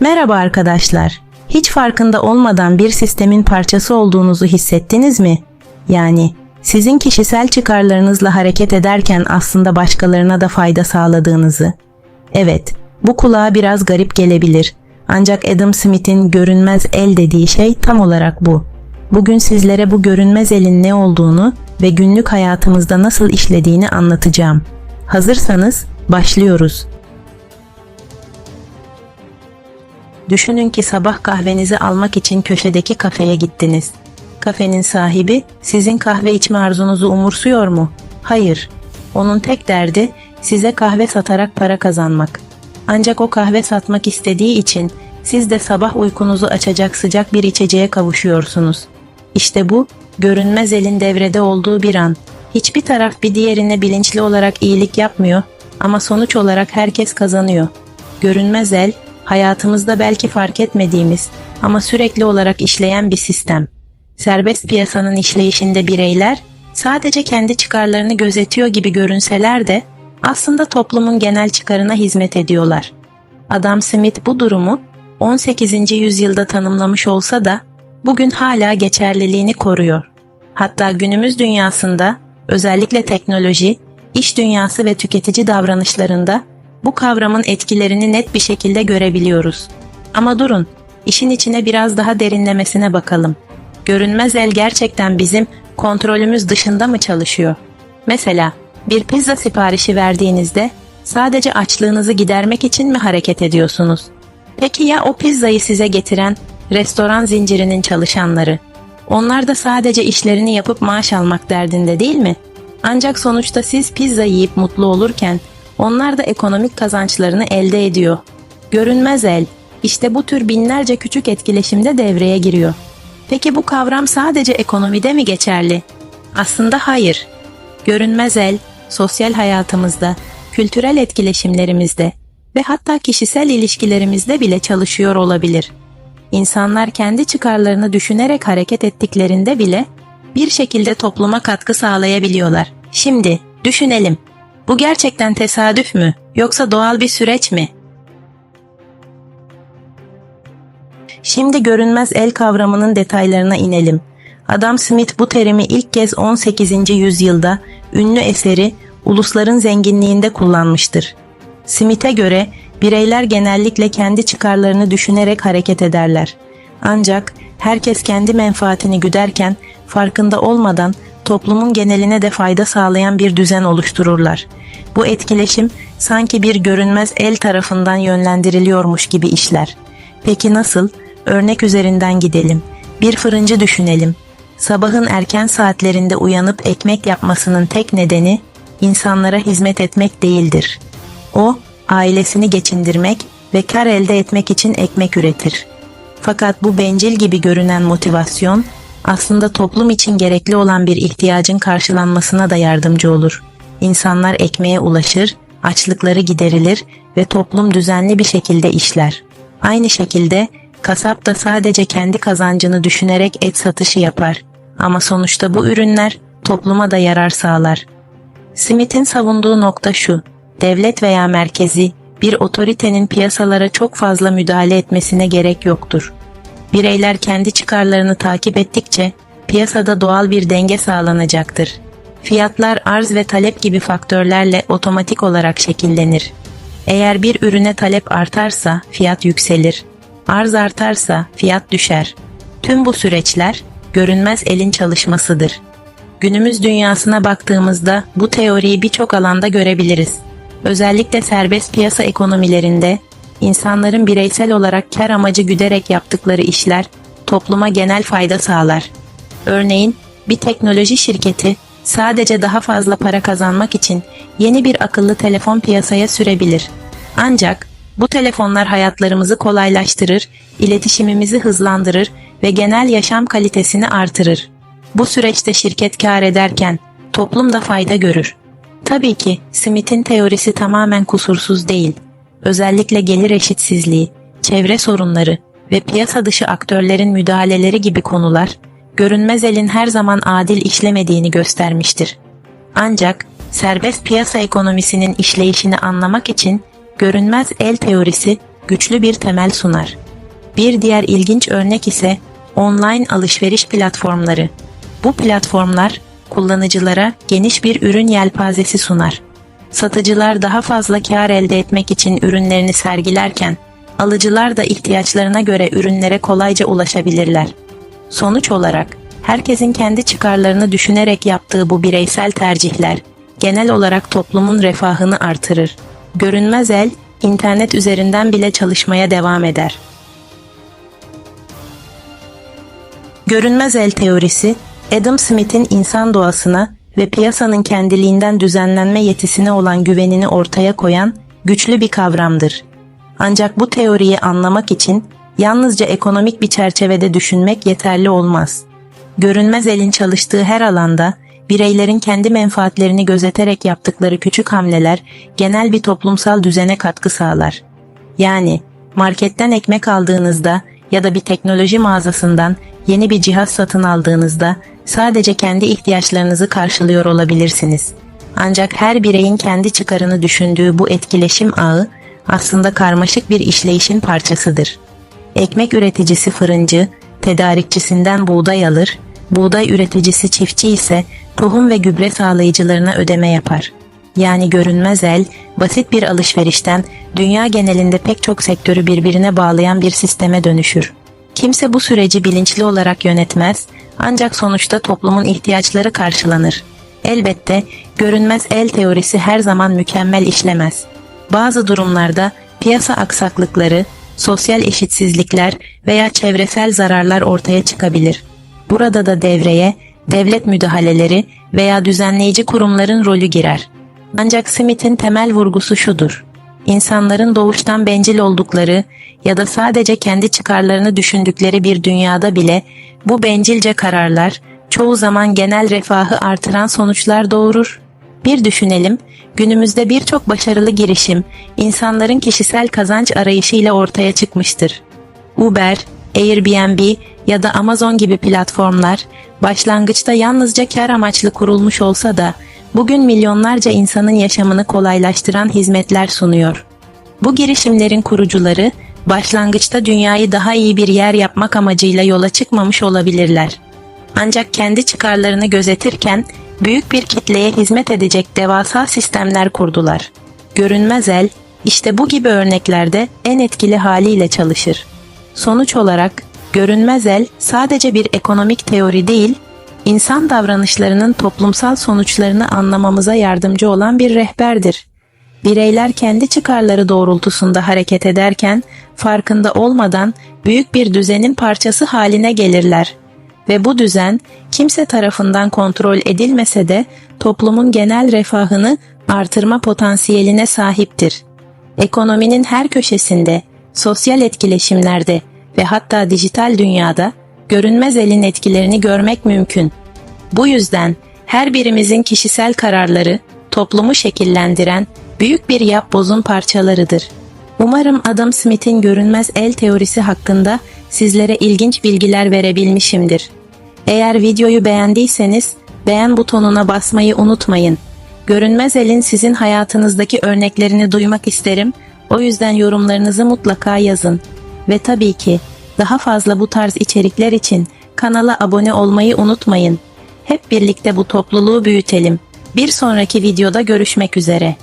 Merhaba arkadaşlar. Hiç farkında olmadan bir sistemin parçası olduğunuzu hissettiniz mi? Yani sizin kişisel çıkarlarınızla hareket ederken aslında başkalarına da fayda sağladığınızı. Evet, bu kulağa biraz garip gelebilir. Ancak Adam Smith'in görünmez el dediği şey tam olarak bu. Bugün sizlere bu görünmez elin ne olduğunu ve günlük hayatımızda nasıl işlediğini anlatacağım. Hazırsanız başlıyoruz. Düşünün ki sabah kahvenizi almak için köşedeki kafeye gittiniz. Kafenin sahibi sizin kahve içme arzunuzu umursuyor mu? Hayır. Onun tek derdi size kahve satarak para kazanmak. Ancak o kahve satmak istediği için siz de sabah uykunuzu açacak sıcak bir içeceğe kavuşuyorsunuz. İşte bu görünmez elin devrede olduğu bir an. Hiçbir taraf bir diğerine bilinçli olarak iyilik yapmıyor ama sonuç olarak herkes kazanıyor. Görünmez el hayatımızda belki fark etmediğimiz ama sürekli olarak işleyen bir sistem. Serbest piyasanın işleyişinde bireyler sadece kendi çıkarlarını gözetiyor gibi görünseler de aslında toplumun genel çıkarına hizmet ediyorlar. Adam Smith bu durumu 18. yüzyılda tanımlamış olsa da bugün hala geçerliliğini koruyor. Hatta günümüz dünyasında özellikle teknoloji, iş dünyası ve tüketici davranışlarında bu kavramın etkilerini net bir şekilde görebiliyoruz. Ama durun, işin içine biraz daha derinlemesine bakalım. Görünmez el gerçekten bizim kontrolümüz dışında mı çalışıyor? Mesela bir pizza siparişi verdiğinizde sadece açlığınızı gidermek için mi hareket ediyorsunuz? Peki ya o pizzayı size getiren restoran zincirinin çalışanları? Onlar da sadece işlerini yapıp maaş almak derdinde değil mi? Ancak sonuçta siz pizza yiyip mutlu olurken onlar da ekonomik kazançlarını elde ediyor. Görünmez el, işte bu tür binlerce küçük etkileşimde devreye giriyor. Peki bu kavram sadece ekonomide mi geçerli? Aslında hayır. Görünmez el, sosyal hayatımızda, kültürel etkileşimlerimizde ve hatta kişisel ilişkilerimizde bile çalışıyor olabilir. İnsanlar kendi çıkarlarını düşünerek hareket ettiklerinde bile bir şekilde topluma katkı sağlayabiliyorlar. Şimdi düşünelim. Bu gerçekten tesadüf mü yoksa doğal bir süreç mi? Şimdi görünmez el kavramının detaylarına inelim. Adam Smith bu terimi ilk kez 18. yüzyılda ünlü eseri Ulusların Zenginliğinde kullanmıştır. Smith'e göre bireyler genellikle kendi çıkarlarını düşünerek hareket ederler. Ancak herkes kendi menfaatini güderken farkında olmadan toplumun geneline de fayda sağlayan bir düzen oluştururlar. Bu etkileşim sanki bir görünmez el tarafından yönlendiriliyormuş gibi işler. Peki nasıl? Örnek üzerinden gidelim. Bir fırıncı düşünelim. Sabahın erken saatlerinde uyanıp ekmek yapmasının tek nedeni insanlara hizmet etmek değildir. O, ailesini geçindirmek ve kar elde etmek için ekmek üretir. Fakat bu bencil gibi görünen motivasyon aslında toplum için gerekli olan bir ihtiyacın karşılanmasına da yardımcı olur. İnsanlar ekmeğe ulaşır, açlıkları giderilir ve toplum düzenli bir şekilde işler. Aynı şekilde kasap da sadece kendi kazancını düşünerek et satışı yapar. Ama sonuçta bu ürünler topluma da yarar sağlar. Smith'in savunduğu nokta şu, devlet veya merkezi bir otoritenin piyasalara çok fazla müdahale etmesine gerek yoktur. Bireyler kendi çıkarlarını takip ettikçe piyasada doğal bir denge sağlanacaktır. Fiyatlar arz ve talep gibi faktörlerle otomatik olarak şekillenir. Eğer bir ürüne talep artarsa fiyat yükselir. Arz artarsa fiyat düşer. Tüm bu süreçler görünmez elin çalışmasıdır. Günümüz dünyasına baktığımızda bu teoriyi birçok alanda görebiliriz. Özellikle serbest piyasa ekonomilerinde insanların bireysel olarak kar amacı güderek yaptıkları işler topluma genel fayda sağlar. Örneğin bir teknoloji şirketi sadece daha fazla para kazanmak için yeni bir akıllı telefon piyasaya sürebilir. Ancak bu telefonlar hayatlarımızı kolaylaştırır, iletişimimizi hızlandırır ve genel yaşam kalitesini artırır. Bu süreçte şirket kar ederken toplum da fayda görür. Tabii ki Smith'in teorisi tamamen kusursuz değil. Özellikle gelir eşitsizliği, çevre sorunları ve piyasa dışı aktörlerin müdahaleleri gibi konular görünmez elin her zaman adil işlemediğini göstermiştir. Ancak serbest piyasa ekonomisinin işleyişini anlamak için görünmez el teorisi güçlü bir temel sunar. Bir diğer ilginç örnek ise online alışveriş platformları. Bu platformlar kullanıcılara geniş bir ürün yelpazesi sunar. Satıcılar daha fazla kar elde etmek için ürünlerini sergilerken, alıcılar da ihtiyaçlarına göre ürünlere kolayca ulaşabilirler. Sonuç olarak herkesin kendi çıkarlarını düşünerek yaptığı bu bireysel tercihler genel olarak toplumun refahını artırır. Görünmez el internet üzerinden bile çalışmaya devam eder. Görünmez el teorisi, Adam Smith'in insan doğasına ve piyasanın kendiliğinden düzenlenme yetisine olan güvenini ortaya koyan güçlü bir kavramdır. Ancak bu teoriyi anlamak için yalnızca ekonomik bir çerçevede düşünmek yeterli olmaz. Görünmez elin çalıştığı her alanda bireylerin kendi menfaatlerini gözeterek yaptıkları küçük hamleler genel bir toplumsal düzene katkı sağlar. Yani marketten ekmek aldığınızda ya da bir teknoloji mağazasından yeni bir cihaz satın aldığınızda sadece kendi ihtiyaçlarınızı karşılıyor olabilirsiniz. Ancak her bireyin kendi çıkarını düşündüğü bu etkileşim ağı aslında karmaşık bir işleyişin parçasıdır. Ekmek üreticisi fırıncı, tedarikçisinden buğday alır, buğday üreticisi çiftçi ise tohum ve gübre sağlayıcılarına ödeme yapar. Yani görünmez el, basit bir alışverişten dünya genelinde pek çok sektörü birbirine bağlayan bir sisteme dönüşür. Kimse bu süreci bilinçli olarak yönetmez, ancak sonuçta toplumun ihtiyaçları karşılanır. Elbette görünmez el teorisi her zaman mükemmel işlemez. Bazı durumlarda piyasa aksaklıkları, sosyal eşitsizlikler veya çevresel zararlar ortaya çıkabilir. Burada da devreye devlet müdahaleleri veya düzenleyici kurumların rolü girer. Ancak Smith'in temel vurgusu şudur. İnsanların doğuştan bencil oldukları ya da sadece kendi çıkarlarını düşündükleri bir dünyada bile bu bencilce kararlar çoğu zaman genel refahı artıran sonuçlar doğurur. Bir düşünelim, günümüzde birçok başarılı girişim insanların kişisel kazanç arayışıyla ortaya çıkmıştır. Uber, Airbnb ya da Amazon gibi platformlar başlangıçta yalnızca kar amaçlı kurulmuş olsa da bugün milyonlarca insanın yaşamını kolaylaştıran hizmetler sunuyor. Bu girişimlerin kurucuları başlangıçta dünyayı daha iyi bir yer yapmak amacıyla yola çıkmamış olabilirler. Ancak kendi çıkarlarını gözetirken büyük bir kitleye hizmet edecek devasa sistemler kurdular. Görünmez el işte bu gibi örneklerde en etkili haliyle çalışır. Sonuç olarak görünmez el sadece bir ekonomik teori değil, insan davranışlarının toplumsal sonuçlarını anlamamıza yardımcı olan bir rehberdir. Bireyler kendi çıkarları doğrultusunda hareket ederken farkında olmadan büyük bir düzenin parçası haline gelirler ve bu düzen kimse tarafından kontrol edilmese de toplumun genel refahını artırma potansiyeline sahiptir. Ekonominin her köşesinde, sosyal etkileşimlerde ve hatta dijital dünyada görünmez elin etkilerini görmek mümkün. Bu yüzden her birimizin kişisel kararları toplumu şekillendiren büyük bir yapbozun parçalarıdır. Umarım Adam Smith'in görünmez el teorisi hakkında sizlere ilginç bilgiler verebilmişimdir. Eğer videoyu beğendiyseniz beğen butonuna basmayı unutmayın. Görünmez elin sizin hayatınızdaki örneklerini duymak isterim. O yüzden yorumlarınızı mutlaka yazın. Ve tabii ki daha fazla bu tarz içerikler için kanala abone olmayı unutmayın. Hep birlikte bu topluluğu büyütelim. Bir sonraki videoda görüşmek üzere.